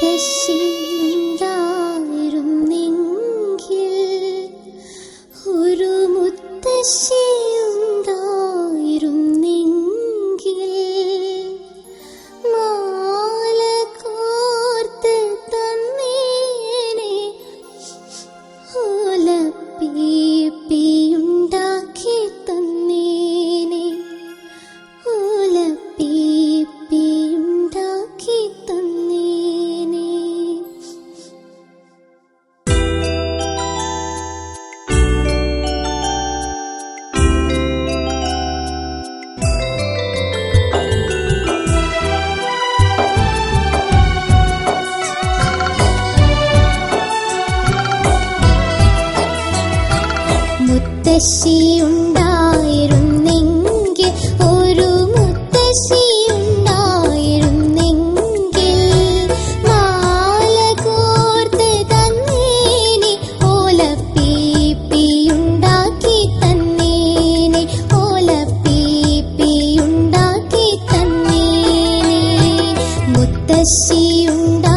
Destino. മുത്തശ്ശിയുണ്ടായിരുന്നെങ്കിൽ ഒരു മുത്തശ്ശിയുണ്ടായിരുന്നെങ്കിൽ മാല കോർത്ത് തന്നേനെ ഓലപ്പീപ്പിയുണ്ടാക്കി തന്നേനെ ഓലപ്പീപ്പിയുണ്ടാക്കി തന്നേനെ. മുത്തശ്ശിയുണ്ടാ